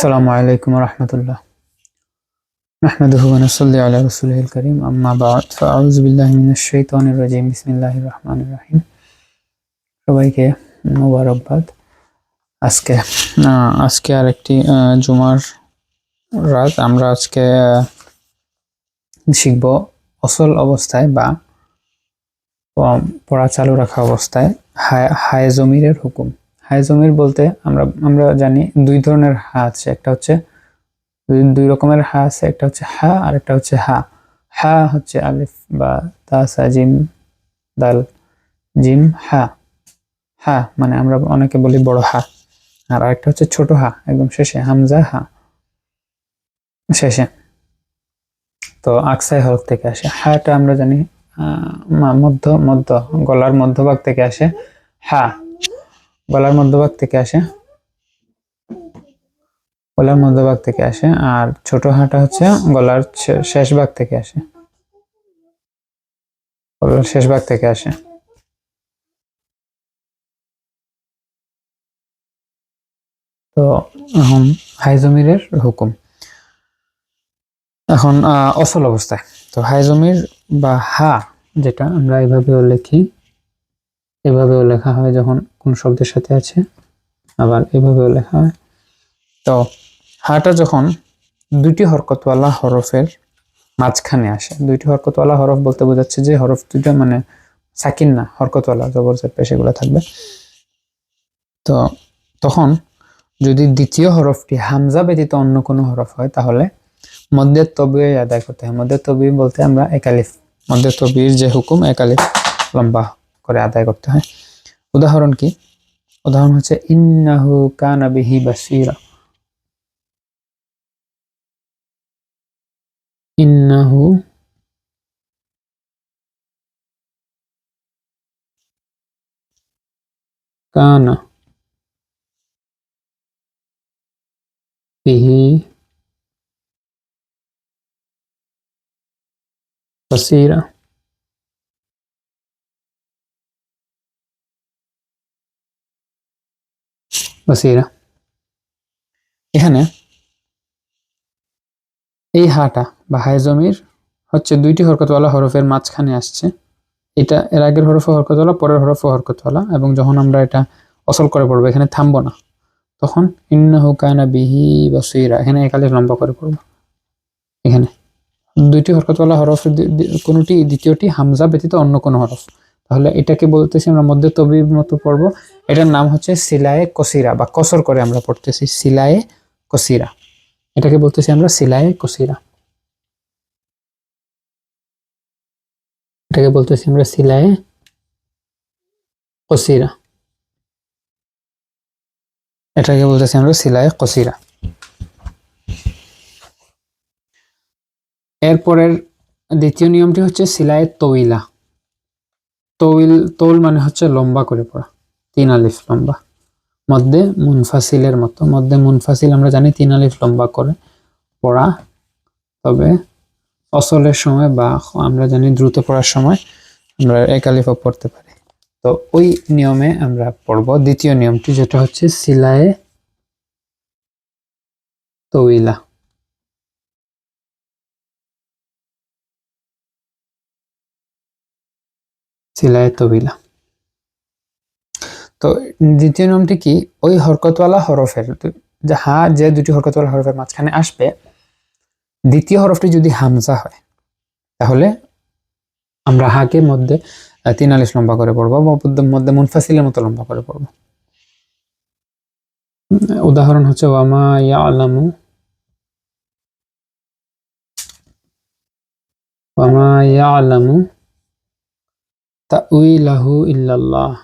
السلام عليكم ورحمة الله نحمده ونصلي على رسوله الكريم أما بعد فأعوذ بالله من الشيطان الرجيم بسم الله الرحمن الرحيم সবাইকে মোবারকবাদ আজকে আহ, আজকে আরেকটি আহ, জুমার রাত আমরা আজকে আহ, শিখব অসল অবস্থায় বা প- পড়া চালু রাখা অবস্থায় হায়- হায় জমিরের হুকুম হায় জমির বলতে আমরা আমরা জানি দুই ধরনের হা আছে। একটা হচ্ছে দুই রকমের হা আছে, একটা হচ্ছে হা আর একটা হচ্ছে হা। হা হচ্ছে আলিফ বা তাসা জিম, দাল, জিম, হা। হা মানে আমরা অনেকে বলি বড় হা। আর আরেকটা হচ্ছে ছোট হা, একদম শেষে, হামজা হা। শেষে। তো আকসাই হরফ থেকে আসে। হাটা আমরা জানি মধ্য মধ্য, গলার মধ্যভাগ থেকে আসে। হা। গলার মধ্যভাগ থেকে আসে। গলার মধ্যভাগ থেকে আসে আর ছোট হাটা হচ্ছে গলার শেষ ভাগ থেকে আসে। গলার শেষ ভাগ থেকে আসে। তো এখন হাইজমিরের হুকুম। এখন অসল অবস্থায়। তো হাইজমির বা হা, যেটা আমরা এভাবেও লিখি, এভাবেও লেখা হয় যখন কোন শব্দের সাথে আছে? আবার এভাবেও লেখা হয়। তো হাটা যখন দুইটি হরকতওয়ালা হরফের মাঝখানে আসে, দুইটি হরকতওয়ালা হরফ বলতে বোঝাচ্ছে যে হরফ দুইটা মানে সাকিন না, হরকতওয়ালা জবর জের সেগুলো থাকবে। তো তখন যদি দ্বিতীয় হরফটি হামজা ব্যতীত অন্য কোনো হরফ হয়, তাহলে মধ্যে তবিয়ে আদায় করতে হয়। মধ্যে তবি বলতে আমরা একালিফ মধ্যে তবির যে হুকুম একালিফ লম্বা করে আদায় করতে হয়। উদাহরণ কি? উদাহরণ হচ্ছে ইন্নাহু কানা বিহি বাসিরা। ইন্নাহু কানা বিহি বাসিরা। বাসিরা এখানে এই হাটা বা হাইজমির হচ্ছে দুইটি হরকতওয়ালা হরফের মাঝখানে আসছে। এটা এর আগের হরফ হরকতওয়ালা, পরের হরফ হরকতওয়ালা এবং যখন আমরা এটা অসল করে পড়ব, এখানে থামবো না। তখন ইন্নাহু কানা বিহি বাসিরা, এখানে একালে লম্বা করে পড়ব। এখানে দুইটি হরকতওয়ালা হরফ কোনোটি, দ্বিতীয়টি হামজা ব্যতীত অন্য কোনো হরফ। তাহলে এটাকে বলতেছি আমরা মধ্যে তবির মতো পড়ব। এটার নাম হচ্ছে সিলায়ে কসিরা বা কসর করে আমরা পড়তেছি, সিলায়ে কসিরা। এটাকে বলতেছি আমরা সিলায়ে কসিরা। এটাকে বলতেছি আমরা সিলায়ে কসিরা। এটাকে বলতেছি আমরা সিলায়ে কসিরা। এরপরের দ্বিতীয় নিয়মটি হচ্ছে সিলায়ে তৌইলা তৌইল তৌল মানে হচ্ছে লম্বা করে পড়া, তিন আলিফ লম্বা। মধ্যে মুনফাসিলের মতো, মধ্যে মুনফাসিল আমরা জানি তিন আলিফ লম্বা করে পড়া, তবে অসলের সময় বা আমরা জানি দ্রুত পড়ার সময় আমরা এক আলিফও পড়তে পারি। তো ওই নিয়মে আমরা পড়ব। দ্বিতীয় নিয়মটি যেটা হচ্ছে সিলায়ে তৌইলা সিলায়ে তবিলা। তো দ্বিতীয় নিয়মটি কি? ওই হরকতওয়ালা হরফের যে হা যে দুটি হরকতওয়ালা হরফের মাঝখানে আসবে দ্বিতীয় হরফটি যদি হামজা হয় তাহলে আমরা হাকে মধ্যে আহ, তিন আলিশ লম্বা করে পড়ব বা মধ্যে মুনফাসিলের মতো লম্বা করে পড়ব। উদাহরণ হচ্ছে ওয়ামা ইয়া আলামু ওয়ামা ইয়া আলামু তাউইলাহু ইল্লাল্লাহ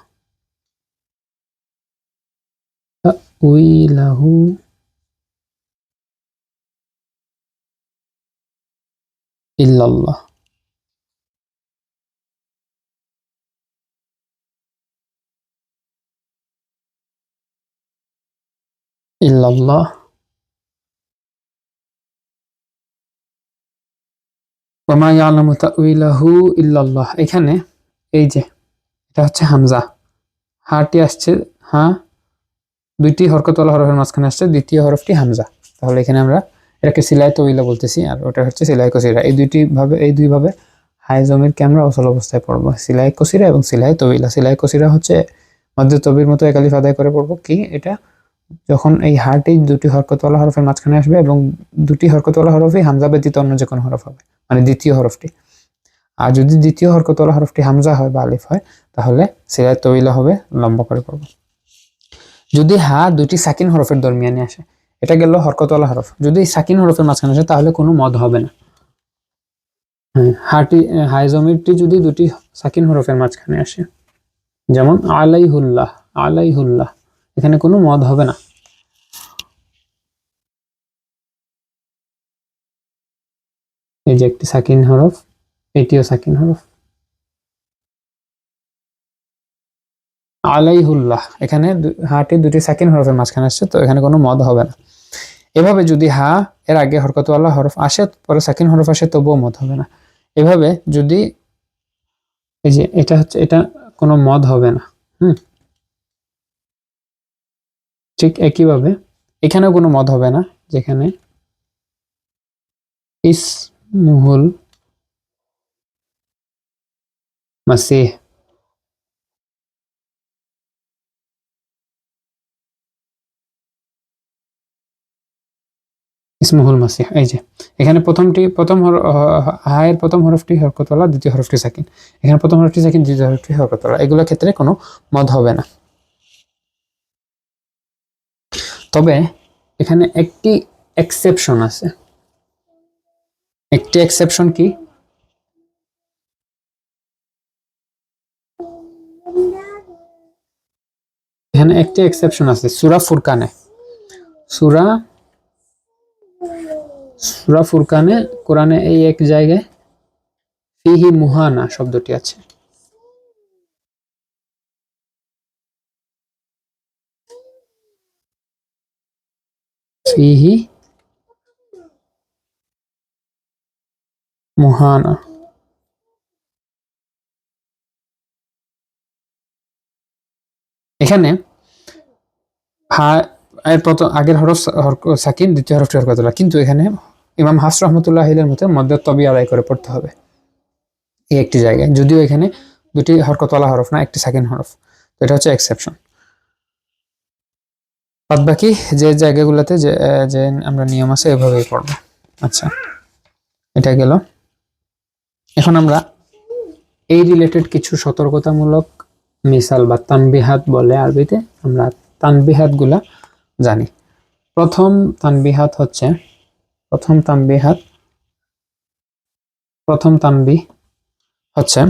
তাউইলাহু ইল্লাল্লাহ ইল্লাল্লাহ ওমা ইয়ালামু তাউইলাহু ইল্লাল্লাহ এখানে এই যে, এটা হচ্ছে হামজা। হাটি আসছে হা দুইটি হরকতওয়ালা হরফের মাঝখানে আসছে, দ্বিতীয় হরফটি হামজা। তাহলে এখানে আমরা এটাকে সিলাই তৈলা বলতেছি, আর ওটা হচ্ছে সিলাই কসিরা। এই দুইটি ভাবে, এই দুই ভাবে হাই জমিরকে আমরা অসল অবস্থায় পড়ব। সিলাই কসিরা এবং সিলাই তবিলা সিলাই কসিরা হচ্ছে মধ্য তবির মতো একালিফ আদায় করে পড়ব কি? এটা যখন এই হারটি দুটি হরকতওয়ালা হরফের মাঝখানে আসবে এবং দুটি হরকতওয়ালা হরফই হামজা ব্যতীত অন্য যে কোনো হরফ হবে মানে দ্বিতীয় হরফটি। আর যদি দ্বিতীয় হরকতওয়ালা হরফটি হামজা হয় বা আলিফ হয় তাহলে সিলাই তবিলা হবে লম্বা করে পড়ব। যদি হা দুটি সাকিন হরফের দরমিয়ানে আসে এটা গেল হরকতওয়ালা হরফ। যদি সাকিন হরফের মাঝখানে আসে তাহলে কোনো মদ হবে না। হ্যাঁ, হাটি হাই জমিরটি যদি দুটি সাকিন হরফের মাঝখানে আসে যেমন আলাইহুল্লাহ আলাইহুল্লাহ এখানে কোনো মদ হবে না। এই যে একটি সাকিন হরফ এটিও সাকিন হরফ। আলাইহুল্লাহ, এখানে হাটি দুটি সাকিন হরফের মাঝখানে আসছে, তো এখানে কোনো মদ হবে না। এভাবে যদি হা, এর আগে হরকতওয়ালা হরফ আসে, পরে সাকিন হরফ আসে, তবুও মদ হবে না। এভাবে যদি এই যে এটা হচ্ছে, এটা কোনো মদ হবে না, হুম? ঠিক একইভাবে এখানেও কোনো মদ হবে না, যেখানে ইসমুহুল মাসিহ ইসমুহুল মাসিহ এই যে। এখানে প্রথমটি, প্রথম হায়ের প্রথম হরফটি হরকতলা, দ্বিতীয় হরফটি সাকিন। এখানে প্রথম হরফটি সাকিন, দ্বিতীয় হরফটি হরকতলা। এগুলোর ক্ষেত্রে কোনো মদ হবে না। তবে এখানে একটি এক্সেপশন আছে। একটি এক্সেপশন কি? এখানে একটি এক্সেপশন আছে, সুরা ফুরকানে। সুরা সুরা ফুরকানে কোরআনে এই এক জায়গায় ফিহি মুহানা শব্দটি আছে। ফিহি মুহানা। এখানে হা এর প্রথম, আগের হরফ সাকিন, দ্বিতীয় হরফটি হরকতুল্লাহ কিন্তু এখানে ইমাম হাস রহমতুল্লাহ আহিলের মতে মধ্য তবি আদায় করে পড়তে হবে। এই একটি জায়গায়। যদিও এখানে দুটি হরকতওয়ালা হরফ না, একটি সাকিন হরফ। তো এটা হচ্ছে এক্সেপশন বাদ বাকি যে জায়গাগুলোতে যে যে আমরা নিয়ম আছে, এভাবেই পড়ব। আচ্ছা এটা গেল। এখন আমরা এই রিলেটেড কিছু সতর্কতামূলক মিসাল বা তানবিহাত বলে আরবিতে আমরা তানবিহাতগুলা জানি। প্রথম তানবিহাত হচ্ছে, প্রথম তানবিহাত, প্রথম তানবি হচ্ছে,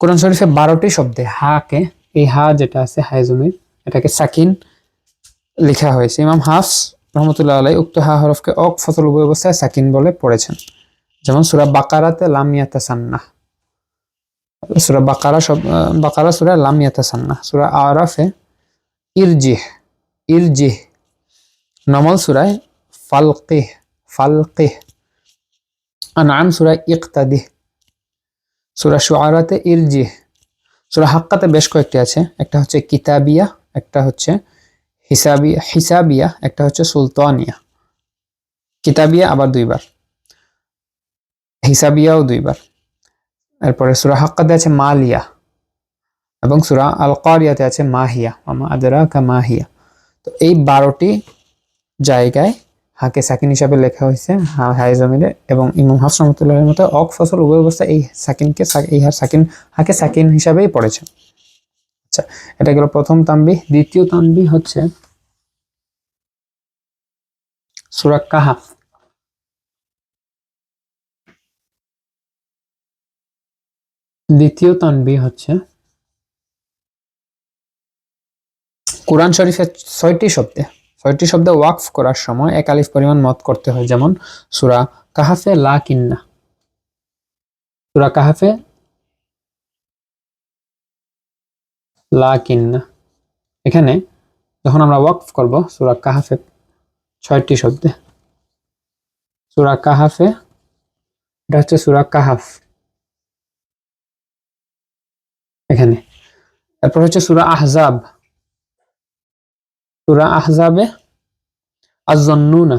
কোরআন শরীফে বারোটি শব্দে হাকে, এই হা যেটা আছে হাইজুমির এটাকে সাকিন লেখা হয়েছে। ইমাম হাফস রহমতুল্লাহ আলাই উক্ত হা হরফকে অক ফসল উভয় সাকিন বলে পড়েছেন। যেমন সুরা বাকারাতে লামিয়াতে সান্না সুরা বাকারা সব বাকারা সুরা লামিয়াতে সান্না সুরা আরাফে ইরজিহ ইরজিহ নমল সুরায় ফালকিহ ফালকিহ। আনআম সুরায় ইকতাদিহ। সুরা শুআরাতে ইরজিহ। সুরা হাক্কাতে বেশ কয়েকটি আছে, একটা হচ্ছে কিতাবিয়া, একটা হচ্ছে হিসাবিয়া হিসাবিয়া, একটা হচ্ছে সুলতানিয়া। কিতাবিয়া আবার দুইবার। হিসাবিয়াও দুইবার। এরপরে সুরা হাক্কাতে আছে মালিয়া। এবং সুরা আল কারিয়াতে আছে মাহিয়া মামা আদরাকা মাহিয়া। তো এই বারোটি জায়গায় হাকে সাকিন হিসাবে লেখা হয়েছে, হা হাই জমিনে এবং ইমাম হাস রহমতুল্লাহের মতো অক ফসল উভয় অবস্থায় এই সাকিনকে এই হার সাকিন, হাকে সাকিন হিসাবেই পড়েছে। আচ্ছা এটা গেল প্রথম তাম্বি দ্বিতীয় তানবি হচ্ছে সুরা কাহাফ। দ্বিতীয় তানবি হচ্ছে কোরআন শরীফের ছয়টি শব্দে ছয়টি শব্দে ওয়াকফ করার সময় এক আলিফ পরিমাণ মত করতে হয়, যেমন সুরা কাহাফে লা কিন্না। সুরা কাহাফে লা কিন্না। এখানে যখন আমরা ওয়াকফ করব, সুরা কাহাফে ছয়টি শব্দে, সুরা কাহাফে, এটা হচ্ছে সুরা কাহাফ। এখানে। তারপর হচ্ছে সুরা আহজাব। সুরা আহজাবে আজন্নুনা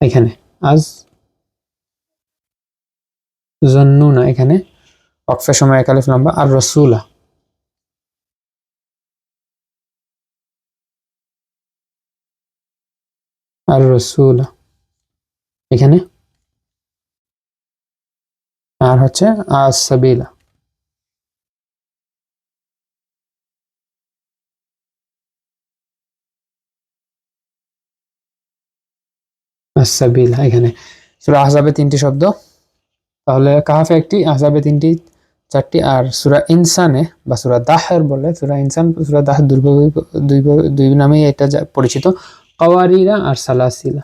এখানে আজ জন্নুনা এখানে অক্ফের সময় একালিফ লম্বা আর রসুলা আর রসুলা এখানে, আর হচ্ছে আজ সাবিলা এখানে। সুরা আহজাবে তিনটি শব্দ। তাহলে কাহাফে একটি আহজাবে তিনটি, চারটি, আর সুরা ইনসানে বা সুরা দাহের বলে, সুরা ইনসান, সুরা দাহ দুই দুই নামেই এটা পরিচিত। কাওয়ারিরা আর সালাসিলা।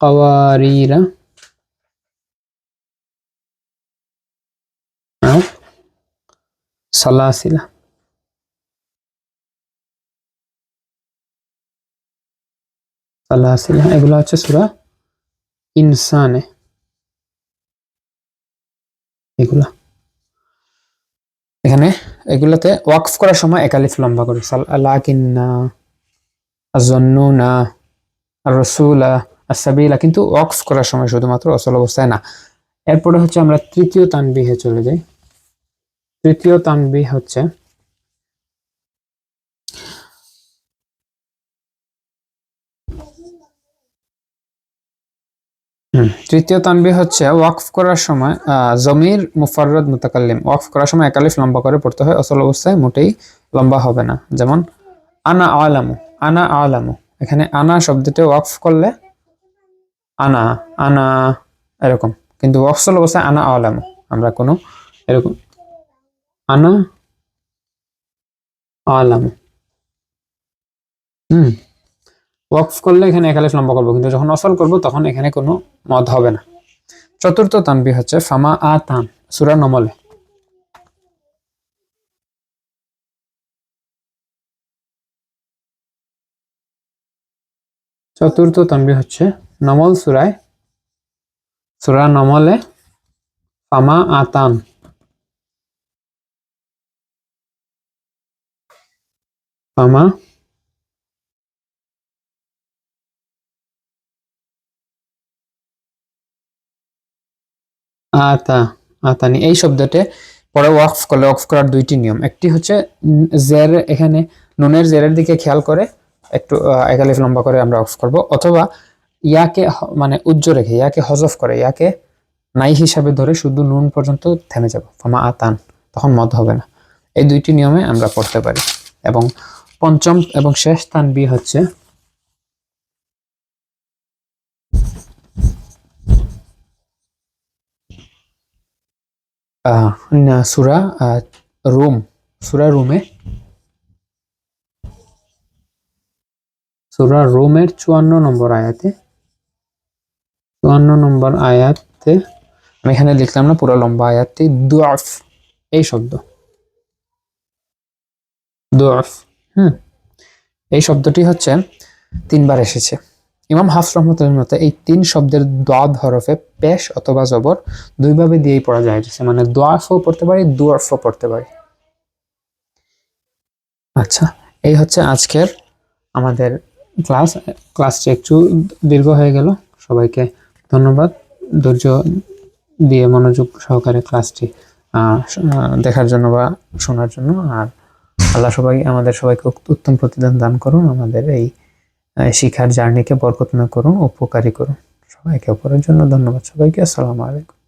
কাওয়ারিরা সালাসিলা। সালাসিলা এগুলো হচ্ছে সুরা ইনসানে। এগুলা। এখানে এগুলাতে ওয়াকফ করার সময় একালিফ লম্বা করে। লাকিন্না আজন্নুনা রসুলা আসাবিলা কিন্তু ওয়াকফ করার সময় শুধুমাত্র অসল অবস্থায় না। এরপরে হচ্ছে আমরা তৃতীয় তানবিহে চলে যাই। তৃতীয় তানবিহ হচ্ছে তৃতীয় তানবি হচ্ছে ওয়াকফ করার সময় জমির মুফাররদ মুতাকাল্লিম। ওয়াকফ করার সময় একালিফ লম্বা করে পড়তে হয় অসল অবস্থায় মোটেই লম্বা হবে না। যেমন, আনা আলামু আনা আলামু। এখানে আনা শব্দটি ওয়াকফ করলে আনা আনা, এরকম। কিন্তু ওয়াকফল অবস্থায় আনা আলামু। আমরা কোনো এরকম, আনা আলামু। হুম। ওয়াকফ করলে এখানে একালিফ লম্বা করব, কিন্তু যখন অসল করব তখন এখানে কোনো মদ হবে না। চতুর্থ তানবি হচ্ছে ফামা আ তান, সুরা নমলে। চতুর্থ তানবি হচ্ছে নমল সুরায়, সুরা নমলে ফামা আতান ফামা আতা, আতানি, এই শব্দতে পরে ওয়াকফ করলে ওয়াকফ করার দুইটি নিয়ম। একটি হচ্ছে জের এখানে নুনের জেরের দিকে খেয়াল করে, একটু একালিফ লম্বা করে আমরা ওয়াকফ করব, অথবা ইয়াকে মানে উজ্জ্ব রেখে, ইয়াকে হজফ করে, ইয়াকে নাই হিসাবে ধরে শুধু নুন পর্যন্ত থেমে যাব। ফামা আতান, তখন মত হবে না। এই দুইটি নিয়মে আমরা পড়তে পারি। এবং পঞ্চম এবং শেষ তানবি হচ্ছে সুরা রুম, সুরা রুমে। সুরা রুমের চুয়ান্ন নম্বর আয়াতে। চুয়ান্ন নম্বর আয়াতে, আমি এখানে লিখলাম না, পুরো লম্বা আয়াতটি, দুআফ, এই শব্দ। দুআফ, হুম, এই শব্দটি হচ্ছে, তিনবার এসেছে। ইমাম রহমতুল্লাহ মতে এই তিন শব্দের দাদ হরফে পেশ অথবা জবর দুইভাবে দিয়েই পড়া যায়। মানে দোয়াফও পড়তে পারি দুয়াফও পড়তে পারি। আচ্ছা এই হচ্ছে আজকের আমাদের ক্লাস। ক্লাসটি একটু দীর্ঘ হয়ে গেল। সবাইকে ধন্যবাদ। ধৈর্য দিয়ে মনোযোগ সহকারে ক্লাসটি দেখার জন্য বা শোনার জন্য। আর আল্লাহ সবাই, আমাদের সবাইকে উত্তম প্রতিদান দান করুন। আমাদের এই শিখার জার্নিকে বরকতময় করুন উপকারী করুন। সবাইকে অপরের জন্য ধন্যবাদ। সবাইকে আসসালামু আলাইকুম।